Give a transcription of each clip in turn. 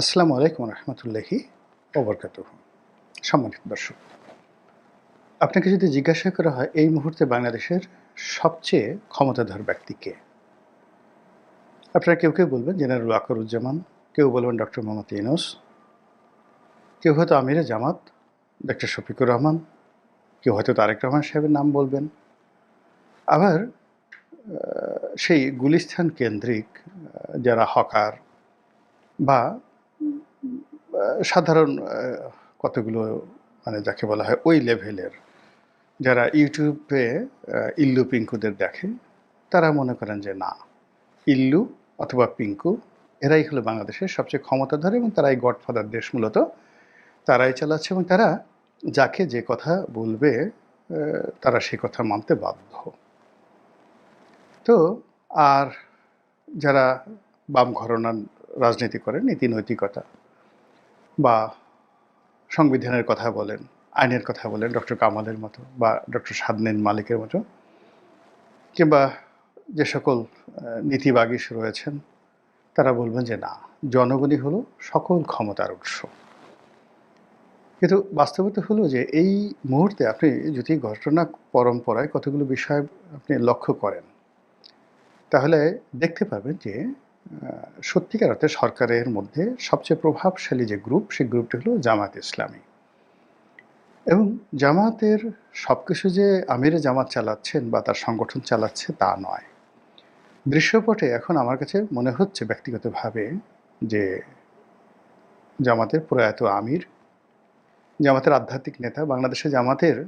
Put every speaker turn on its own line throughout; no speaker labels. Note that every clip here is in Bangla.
আসসালামু আলাইকুম রহমতুল্লাহি ওবরকাত সম্মানিত দর্শক, আপনাকে যদি জিজ্ঞাসা করা হয়, এই মুহূর্তে বাংলাদেশের সবচেয়ে ক্ষমতাধর ব্যক্তি কে? আপনারা কেউ কেউ বলবেন জেনারেল আকরুজ্জামান কেউ বলবেন ডক্টর মোহাম্মদ ইনোস কেউ হয়তো আমিরে জামাত, ডক্টর শফিকুর রহমান, কেউ হয়তো তারেক রহমান সাহেবের নাম বলবেন। আবার সেই গুলিস্থান কেন্দ্রিক যারা হকার বা সাধারণ কতগুলো মানে যাকে বলা হয় ওই লেভেলের যারা ইউটিউবে ইল্লু পিঙ্কুদের দেখে, তারা মনে করেন যে না, ইল্লু অথবা পিঙ্কু, এরাই হলো বাংলাদেশের সবচেয়ে ক্ষমতাধর এবং তারাই গডফাদার দেশ মূলত। তারাই চালাচ্ছে এবং তারা যাকে যে কথা বলবে তারা সে কথা মানতে বাধ্য। তো, আর যারা বাম ঘরনার রাজনীতি করেন নীতি নৈতিকতা বা সংবিধানের কথা বলেন, আইনের কথা বলেন, ডক্টর কামালের মতো বা ডক্টর সাদনেন মালিকের মতো, কিংবা যে সকল নীতিবাগীশ রয়েছেন, তারা বলবেন যে না, জনগণই হলো সকল ক্ষমতার উৎস। কিন্তু বাস্তবতা হলো যে এই মুহূর্তে আপনি যদি ঘটনা পরম্পরায় কতগুলো বিষয় আপনি লক্ষ্য করেন, তাহলে দেখতে পাবেন যে সত্যিকার অর্থে সরকারের মধ্যে সবচেয়ে প্রভাবশালী যে গ্রুপ সেই গ্রুপটি হলো জামাত ইসলামী। এবং জামাতের সব কিছু যে আমিরে জামাত চালাচ্ছেন বা তার সংগঠন চালাচ্ছে তা নয়। দৃশ্যপটে এখন আমার কাছে মনে হচ্ছে ব্যক্তিগতভাবে যে জামাতের প্রয়াত আমির, জামাতের আধ্যাত্মিক নেতা, বাংলাদেশে জামাতের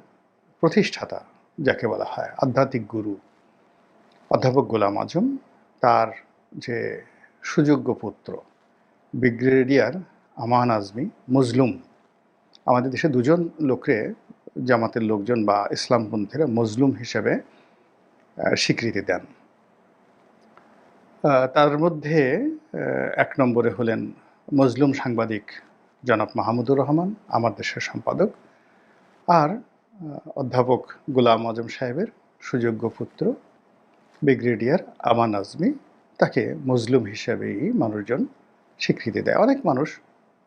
প্রতিষ্ঠাতা, যাকে বলা হয় আধ্যাত্মিক গুরু, অধ্যাপক গোলাম আজম, তার যে সুযোগ্য পুত্র ব্রিগেডিয়ার আমান আজমি মজলুম। আমাদের দেশে দুজন লোকরে জামাতের লোকজন বা ইসলামপন্থীরা মজলুম হিসেবে স্বীকৃতি দেন। তার মধ্যে এক নম্বরে হলেন মজলুম সাংবাদিক জনাব মাহমুদুর রহমান, আমার দেশের সম্পাদক। আর অধ্যাপক গোলাম আজম সাহেবের সুযোগ্য পুত্র ব্রিগেডিয়ার আমান আজমি তাকে মজলুম হিসেবেই মানুষজন স্বীকৃতি দেয়। অনেক মানুষ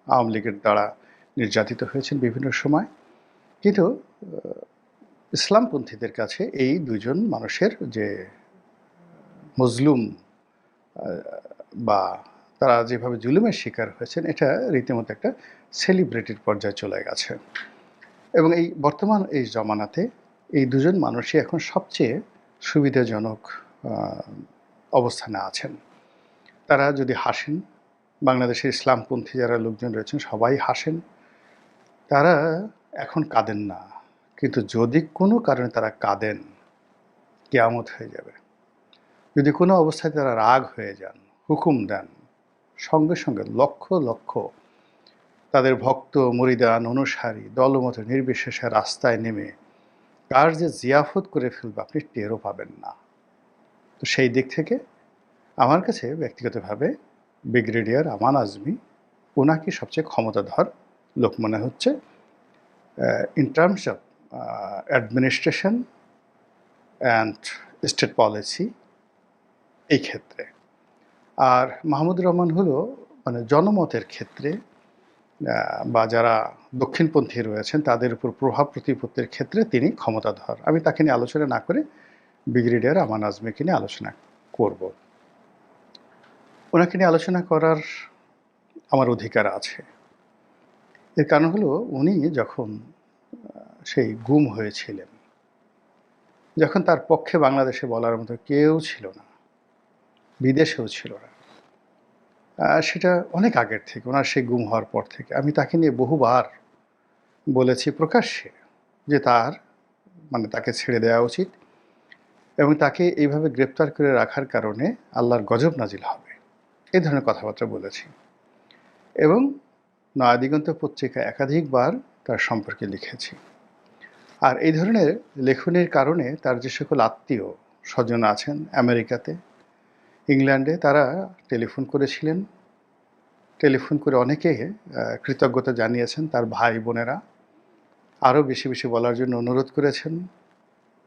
আওয়ামী লীগের দ্বারা নির্যাতিত হয়েছেন বিভিন্ন সময়। কিন্তু ইসলামপন্থীদের কাছে এই দুজন মানুষের যে মজলুম বা তারা যেভাবে জুলুমের শিকার হয়েছেন, এটা রীতিমতো একটা সেলিব্রিটির পর্যায়ে চলে গেছে। এবং এই বর্তমান এই জমানাতে এই দুজন মানুষই এখন সবচেয়ে সুবিধাজনক অবস্থানে আছেন। তারা যদি হাসেন, বাংলাদেশের ইসলামপন্থী যারা লোকজন রয়েছেন, সবাই হাসেন। তারা এখন কাঁদেন না। কিন্তু যদি কোনো কারণে তারা কাঁদেন, কেয়ামত হয়ে যাবে। যদি কোনো অবস্থায় তারা রাগ হয়ে যান, হুকুম দেন, সঙ্গে সঙ্গে লক্ষ লক্ষ তাদের ভক্ত, মরিদান, অনুসারী, দলমত, নির্বিশেষে রাস্তায় নেমে কার যে জিয়াফত করে ফেলবে আপনি টেরও পাবেন না। তো সেই দিক থেকে আমার কাছে ব্যক্তিগতভাবে ব্রিগেডিয়ার আমান আজমি ওনাকে সবচেয়ে ক্ষমতাধর লোক মনে হচ্ছে। In terms of administration and state policy এই ক্ষেত্রে। আর মাহমুদুর রহমান হলো মানে জনমতের ক্ষেত্রে বা যারা দক্ষিণপন্থী রয়েছেন তাদের উপর প্রভাব প্রতিপত্তির ক্ষেত্রে তিনি ক্ষমতাধর। আমি তাকে নিয়ে আলোচনা না করে ব্রিগেডিয়ার আমান আজমিকে নিয়ে আলোচনা করব। ওনাকে নিয়ে আলোচনা করার আমার অধিকার আছে। এর কারণ হলো, উনি যখন সেই গুম হয়েছিলেন, যখন তার পক্ষে বাংলাদেশে বলার মতো কেউ ছিল না, বিদেশেও ছিল না সেটা অনেক আগের থেকে, ওনার সেই গুম হওয়ার পর থেকে। আমি তাকে নিয়ে বহুবার বলেছি প্রকাশ্যে যে তার মানে তাকে ছেড়ে দেওয়া উচিত। এবং তাকে এইভাবে গ্রেপ্তার করে রাখার কারণে আল্লাহর গজব নাজিল হবে। এই ধরনের কথাবার্তা বলেছি। এবং নয়াদিগন্ত পত্রিকা একাধিকবার তার সম্পর্কে লিখেছি। আর এই ধরনের লেখনের কারণে তার যে সকল আত্মীয় স্বজন আছেন আমেরিকাতে, ইংল্যান্ডে তারা টেলিফোন করেছিলেন। টেলিফোন করে অনেকে কৃতজ্ঞতা জানিয়েছেন তার ভাই বোনেরা। আরও বেশি বেশি বলার জন্য অনুরোধ করেছেন।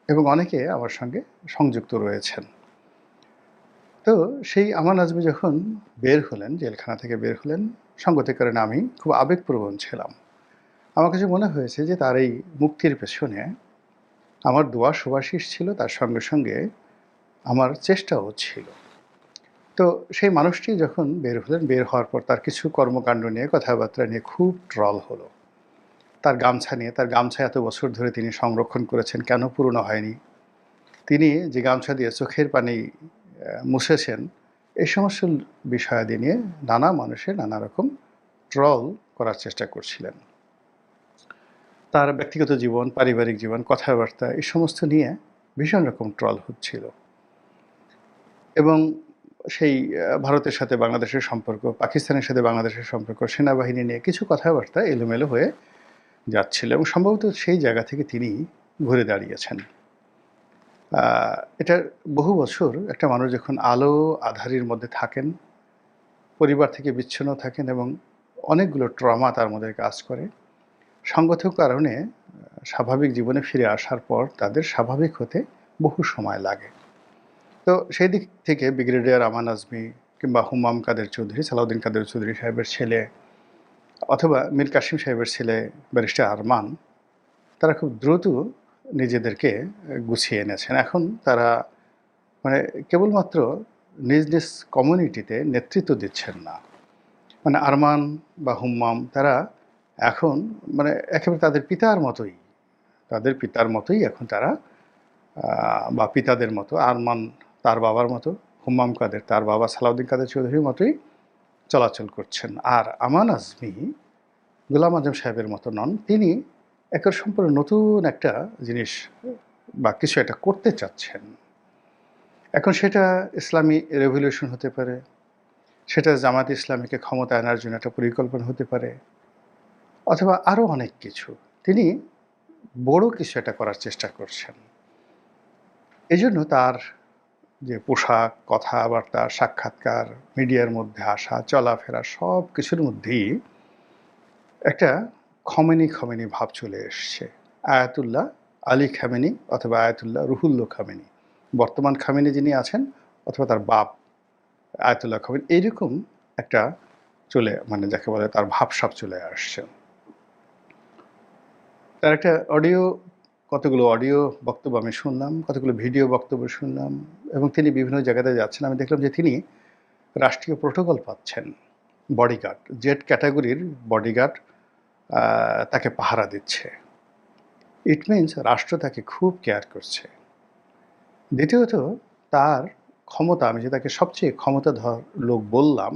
অনেকে আমার সঙ্গে সংযুক্ত রয়েছেন। তো সেই আমান আজমি যখন বের হলেন, জেলখানা থেকে বের হলেন সঙ্গতি কারণে আমি খুব আবেগপ্রবণ ছিলাম। আমার কাছে মনে হয়েছে যে তার এই মুক্তির পেছনে আমার দোয়া সুবাসিস ছিল, তার সঙ্গে সঙ্গে আমার চেষ্টাও ছিল। তো সেই মানুষটি যখন বের হলেন, বের হওয়ার পর তার কিছু কর্মকাণ্ড নিয়ে কথাবার্তা নিয়ে খুব ট্রল হলো। তার গামছা নিয়ে, তার গামছা এত বছর ধরে তিনি সংরক্ষণ করেছেন, কেন পুরনো হয়নি? তিনি যে গামছা দিয়ে চোখের পানি মুছেছেন এই সমস্ত বিষয়াদি নিয়ে নানা মানুষের নানা রকম ট্রল করার চেষ্টা করছিলেন। তার ব্যক্তিগত জীবন, পারিবারিক জীবন, কথাবার্তা এই সমস্ত নিয়ে ভীষণ রকম ট্রল হচ্ছিল। এবং সেই ভারতের সাথে বাংলাদেশের সম্পর্ক, পাকিস্তানের সাথে বাংলাদেশের সম্পর্ক, সেনাবাহিনী নিয়ে কিছু কথাবার্তা এলোমেলো হয়ে যাচ্ছিল এবং সম্ভবত সেই জায়গা থেকে তিনি ঘুরে দাঁড়িয়েছেন। এটা বহু বছর একটা মানুষ যখন আলো আধারির মধ্যে থাকেন, পরিবার থেকে বিচ্ছিন্ন থাকেন এবং অনেকগুলো ট্রমা তার মধ্যে কাজ করে সঙ্গত কারণে স্বাভাবিক জীবনে ফিরে আসার পর তাদের স্বাভাবিক হতে বহু সময় লাগে। তো সেই দিক থেকে ব্রিগেডিয়ার আমান আজমি কিংবা হুমাম কাদের চৌধুরী, সালাউদ্দিন কাদের চৌধুরী সাহেবের ছেলে অথবা মীর কাসিম সাহেবের ছেলে ব্যারিস্টার আরমান, তারা খুব দ্রুত নিজেদেরকে গুছিয়ে এনেছেন। এখন তারা মানে কেবলমাত্র নিজ নিজ কমিউনিটিতে নেতৃত্ব দিচ্ছেন না। মানে আরমান বা হুম্মাম তারা এখন মানে একেবারে তাদের পিতার মতোই, তাদের পিতার মতোই এখন তারা বা পিতাদের মতো, আরমান তার বাবার মতো, হুম্মাম কাদের তার বাবা সালাউদ্দিন কাদের চৌধুরীর মতোই চলাচল করছেন। আর আমান আজমি গোলাম আজম সাহেবের মতো নন। তিনি একের সম্পূর্ণ নতুন একটা জিনিস বা কিছু একটা করতে চাচ্ছেন। এখন সেটা ইসলামী রেভলিউশন হতে পারে, সেটা জামাত ইসলামীকে ক্ষমতা আনার জন্য একটা পরিকল্পনা হতে পারে, অথবা আরও অনেক কিছু। তিনি বড় কিছু একটা করার চেষ্টা করছেন। এই জন্য তার যে পোশাক, কথাবার্তা, সাক্ষাৎকার, মিডিয়ার মধ্যে আসা, চলাফেরা সব কিছুর মধ্যেই একটা খমেনি খমেনি ভাব চলে এসছে। আয়াতুল্লাহ আলী খামেনি অথবা আয়াতুল্লাহ রুহুল্লো খামেনি। বর্তমান খামেনি যিনি আছেন অথবা তার বাপ আয়াতুল্লাহ খামেনি এইরকম একটা চলে মানে যাকে বলে তার ভাবসাব চলে আসছে। তার একটা অডিও, কতগুলো অডিও বক্তব্য আমি শুনলাম, কতগুলো ভিডিও বক্তব্য শুনলাম এবং তিনি বিভিন্ন জায়গাতে যাচ্ছেন। আমি দেখলাম যে তিনি রাষ্ট্রীয় প্রোটোকল পাচ্ছেন বডিগার্ড। জেড ক্যাটাগরির বডিগার্ড তাকে পাহারা দিচ্ছে। ইট মিনস রাষ্ট্র তাকে খুব কেয়ার করছে। দ্বিতীয়ত, তার ক্ষমতা, আমি যে তাকে সবচেয়ে ক্ষমতাধর লোক বললাম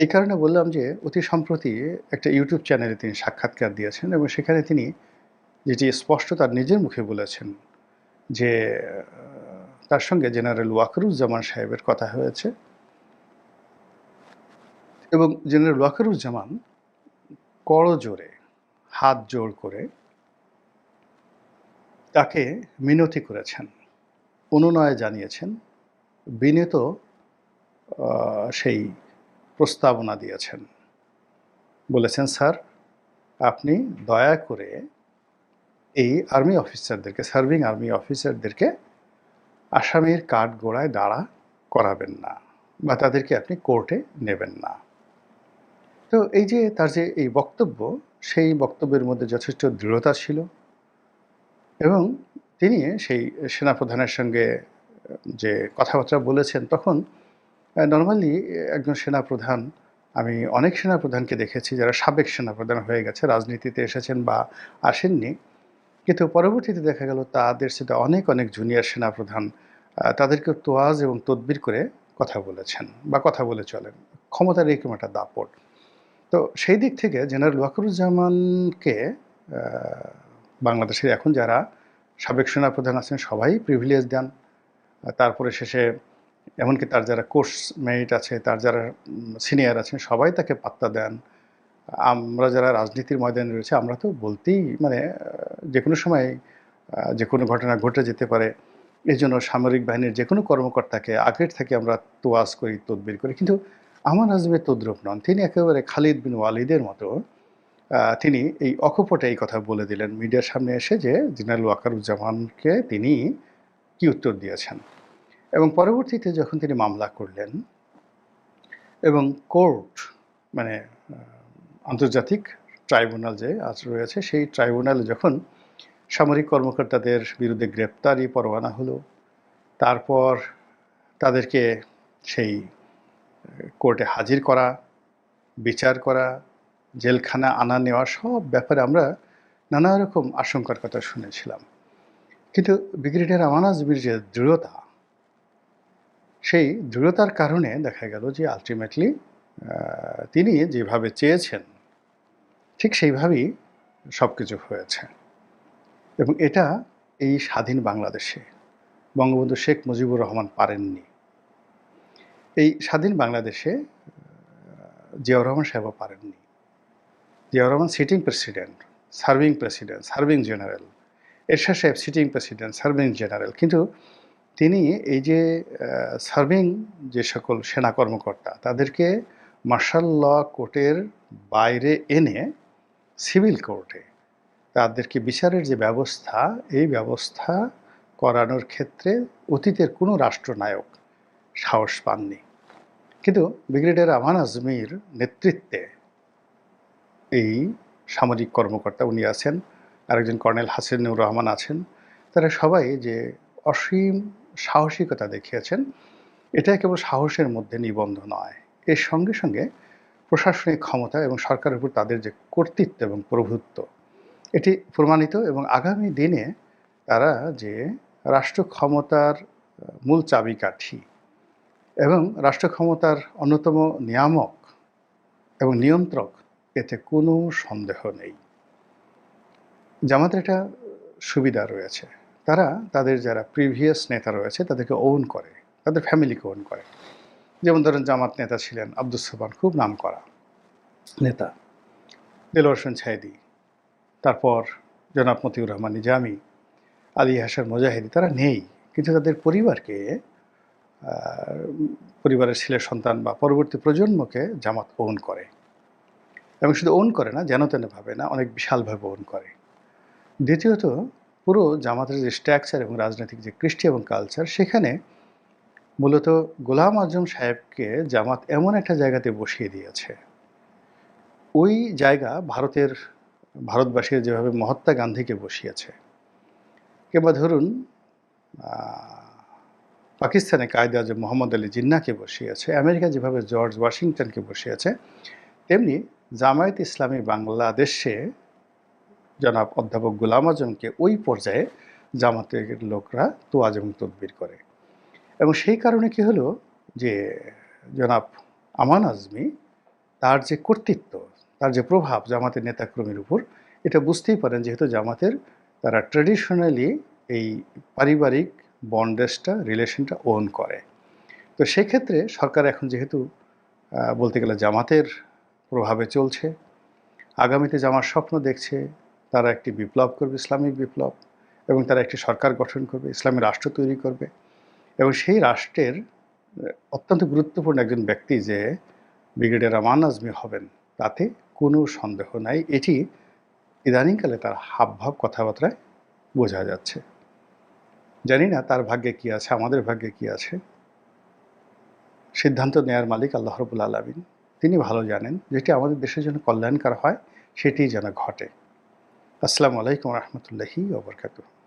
এই কারণে বললাম যে অতি সম্প্রতি একটা ইউটিউব চ্যানেলে তিনি সাক্ষাৎকার দিয়েছেন এবং সেখানে তিনি যেটি স্পষ্ট তার নিজের মুখে বলেছেন যে তার সঙ্গে জেনারেল ওয়াকরুজ্জামান সাহেবের কথা হয়েছে। এবং জেনারেল ওয়াকরুজ্জামান করজোরে হাত জোর করে তাকে মিনতি করেছেন, অনুনয় জানিয়েছেন, বিনীত সেই প্রস্তাবনা দিয়েছেন। বলেছেন, স্যার, আপনি দয়া করে এই আর্মি অফিসারদেরকে, সার্ভিং আর্মি অফিসারদেরকে আসামির কাঠ গোড়ায় দাঁড়া করাবেন না বা তাদেরকে আপনি কোর্টে নেবেন না। তো এই যে তার যে এই বক্তব্য, সেই বক্তব্যের মধ্যে যথেষ্ট দৃঢ়তা ছিল এবং তিনি সেই সেনাপ্রধানের সঙ্গে, যে কথাবার্তা বলেছেন, তখন নর্মালি একজন সেনাপ্রধান, আমি অনেক সেনাপ্রধানকে দেখেছি যারা সাবেক সেনাপ্রধান হয়ে গেছে, রাজনীতিতে এসেছেন বা আসেননি। কিন্তু পরবর্তীতে দেখা গেল তাদের সাথে অনেক অনেক জুনিয়র সেনাপ্রধান তাদেরকে তোয়াজ এবং তদবির করে কথা বলেছেন বা কথা বলে চলেন। ক্ষমতার এরকম একটা দাপট। তো সেই দিক থেকে জেনারেল ওয়াকরুজ্জামানকে বাংলাদেশের এখন যারা সাবেক সেনাপ্রধান আছেন, সবাই প্রিভিলেজ দেন। তারপরে শেষে এমনকি তার যারা কোর্স মেরিট আছে, তার যারা সিনিয়র আছেন, সবাই তাকে পাত্তা দেন। আমরা যারা রাজনীতির ময়দানে রয়েছে, আমরা তো বলতেই মানে যে কোনো সময় যে কোনো ঘটনা ঘটে যেতে পারে। এই জন্য সামরিক বাহিনীর যে কোনো কর্মকর্তাকে আগের থেকে আমরা তোয়াজ করি, তদবির করি। কিন্তু আমার আজমের তদ্রুপ নন। তিনি একেবারে খালিদ বিন ওয়ালিদের মতো তিনি এই অকপটে এই কথা বলে দিলেন মিডিয়ার সামনে এসে যে জেনারেল ওয়াকারুজ্জামানকে তিনি কি উত্তর দিয়েছেন। এবং পরবর্তীতে যখন তিনি মামলা করলেন এবং কোর্ট মানে আন্তর্জাতিক ট্রাইব্যুনাল যে আজ রয়েছে, সেই ট্রাইব্যুনালে যখন সামরিক কর্মকর্তাদের বিরুদ্ধে গ্রেপ্তারি, পরোয়ানা হলো, তারপর তাদেরকে সেই কোর্টে হাজির করা, বিচার করা, জেলখানা আনা নেওয়া, সব ব্যাপারে আমরা নানা রকম আশঙ্কার কথা শুনেছিলাম। কিন্তু ব্রিগেডিয়ার আমান আজমির যে দৃঢ়তা, সেই দৃঢ়তার কারণে দেখা গেল যে আলটিমেটলি তিনি যেভাবে চেয়েছেন ঠিক সেইভাবেই সব কিছু হয়েছে। এবং এটা এই স্বাধীন বাংলাদেশে বঙ্গবন্ধু শেখ মুজিবুর রহমান পারেননি। এই স্বাধীন বাংলাদেশে জিয়াউর রহমান সাহেবও পারেননি। Ziaur Rahman sitting president serving president serving general Ershad সাহেব সিটিং প্রেসিডেন্ট সার্ভিং জেনারেল কিন্তু তিনি এই যে সার্ভিং যে সকল সেনা কর্মকর্তা, তাদেরকে মার্শাল ল কোর্টের বাইরে এনে সিভিল কোর্টে। তাদেরকে বিচারের যে ব্যবস্থা, এই ব্যবস্থা করানোর ক্ষেত্রে অতীতের কোনো রাষ্ট্রনায়ক সাহস পাননি। কিন্তু ব্রিগেডিয়ার আমান আজমির নেতৃত্বে এই সামরিক কর্মকর্তা উনি আছেন, আরেকজন কর্নেল হাসিনুর রহমান আছেন, তারা সবাই যে অসীম সাহসিকতা দেখিয়েছেন এটা কেবল সাহসের মধ্যে নিবন্ধ নয়। এর সঙ্গে সঙ্গে প্রশাসনিক ক্ষমতা এবং সরকারের উপর তাদের যে কর্তৃত্ব এবং প্রভুত্ব, এটি প্রমাণিত এবং আগামী দিনে তারা যে রাষ্ট্র ক্ষমতার মূল চাবিকাঠি এবং রাষ্ট্র ক্ষমতার অন্যতম নিয়ামক এবং নিয়ন্ত্রক, এতে কোনো সন্দেহ নেই। জামাতের একটা সুবিধা রয়েছে। তারা তাদের যারা প্রিভিয়াস নেতা রয়েছে, তাদেরকে ওন করে, তাদের ফ্যামিলিকে ওন করে। যেমন ধরেন জামাত নেতা ছিলেন আব্দুল সোবান, খুব নাম করা নেতা। দেলোয়ার ছাইদি, তারপর জনাব মতিউর রহমান নিজামি, আলী হাসান মুজাহিদি, তারা নেই। কিন্তু তাদের পরিবারকে পরিবারের ছেলে সন্তান বা পরবর্তী প্রজন্মকে জামাত ওন করে। এবং শুধু ওন করে না, যেন তেন ভাবে না, অনেক বিশালভাবে ওন করে। দ্বিতীয়ত, পুরো জামাতের যে স্ট্রাকচার এবং রাজনৈতিক যে কৃষ্টি এবং কালচার সেখানে মূলত গোলাম আজম সাহেবকে জামাত এমন একটা জায়গাতে বসিয়ে দিয়েছে। ওই জায়গা ভারতের, ভারতবাসীর যেভাবে মহাত্মা গান্ধীকে বসিয়েছে। কিংবা ধরুন পাকিস্তানে কায়দে আজম মোহাম্মদ আলী জিন্নাকে বসিয়েছে, আমেরিকা যেভাবে জর্জ ওয়াশিংটনকে বসিয়েছে, তেমনি জামায়াত ইসলামী বাংলাদেশে জনাব অধ্যাপক গোলাম আজমকে ওই পর্যায়ে জামাতের লোকরা তোয়াজ এবং তদবির করে। এবং সেই কারণে কি হলো যে জনাব আমান আজমি তার যে কর্তৃত্ব, তার যে প্রভাব জামাতের নেতাকর্মীর উপর, এটা বুঝতেই পারেন যেহেতু জামাতের তারা ট্র্যাডিশনালি এই পারিবারিক বন্ডেজটা রিলেশনটা ওন করে। তো সেক্ষেত্রে সরকার এখন যেহেতু বলতে গেলে জামাতের প্রভাবে চলছে, আগামীতে জামার স্বপ্ন দেখছে, তারা একটি বিপ্লব করবে ইসলামিক বিপ্লব, এবং তারা একটি সরকার গঠন করবে, ইসলামী রাষ্ট্র তৈরি করবে। সেই রাষ্ট্রের অত্যন্ত গুরুত্বপূর্ণ একজন ব্যক্তি যে ব্রিগেডিয়ার আমান আজমি হবেন, তাতে কোনো সন্দেহ নাই। এটি ইদানিংকালে তার হাবভাব কথাবার্তায় বোঝা যাচ্ছে। জানি না তার ভাগ্যে কি আছে, আমাদের ভাগ্যে কি আছে। সিদ্ধান্ত নেয়ার মালিক আল্লাহ রবুল আলমিন। তিনি ভালো জানেন যেটি আমাদের দেশের জন্য কল্যাণকর হয়, সেটি যেন ঘটে। আসসালামু আলাইকুম রহমতুল্লাহি ওবরকাতুহ